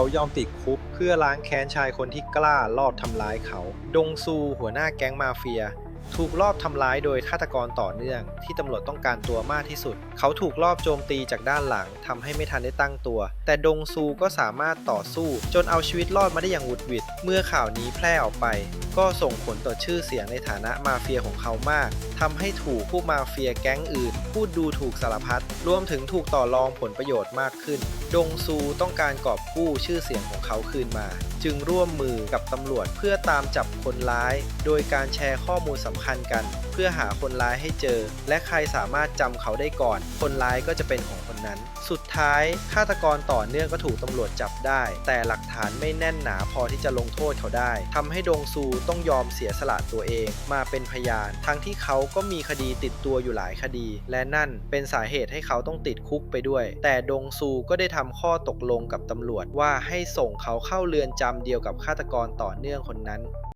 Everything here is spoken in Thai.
เขายอมติดคุกเพื่อล้างแค้นชายคนที่กล้าลอบทำร้ายเขา ดงซูหัวหน้าแก๊งมาเฟีย ถูกลอบทำร้ายโดยฆาตกรต่อเนื่อง ที่ตำรวจต้องการตัวมากที่สุด เขาถูกลอบโจมตีจากด้านหลังทำให้ไม่ทันได้ตั้งตัว แต่ดงซูก็สามารถต่อสู้ จนเอาชีวิตรอดมาได้อย่างหวุดหวิด เมื่อข่าวนี้แพร่ออกไป ก็ส่งผลต่อชื่อเสียงในฐานะมาเฟียของเขามากทำให้ถูกผู้มาเฟียแก๊งอื่น พูดดูถูกสารพัดรวมถึงถูกต่อรองผลประโยชน์มากขึ้น ดงซูต้องการกอบกู้ชื่อเสียงของเขาคืนมา จึงร่วมมือกับตำรวจเพื่อตามจับคนร้าย โดยการแชร์ข้อมูลสำคัญกัน เพื่อหาคนร้ายให้เจอ และใครสามารถจำเขาได้ก่อน คนร้ายก็จะเป็นของคนนั้น สุดท้ายฆาตกรต่อเนื่องก็ถูกตำรวจจับได้ แต่หลักฐานไม่แน่นหนาพอที่จะลงโทษเขาได้ทำให้ดงซูต้องยอมเสียสละตัวเองมาเป็นพยาน ทั้งที่เขาก็มีคดีติดตัวอยู่หลายคดี และนั่นเป็นสาเหตุให้เขาต้องติดคุกไปด้วย แต่ดงซูก็ได้ทำข้อตกลงกับตำรวจว่าให้ส่งเขาเข้าเรือนจำเดียวกับฆาตกรต่อเนื่องคนนั้น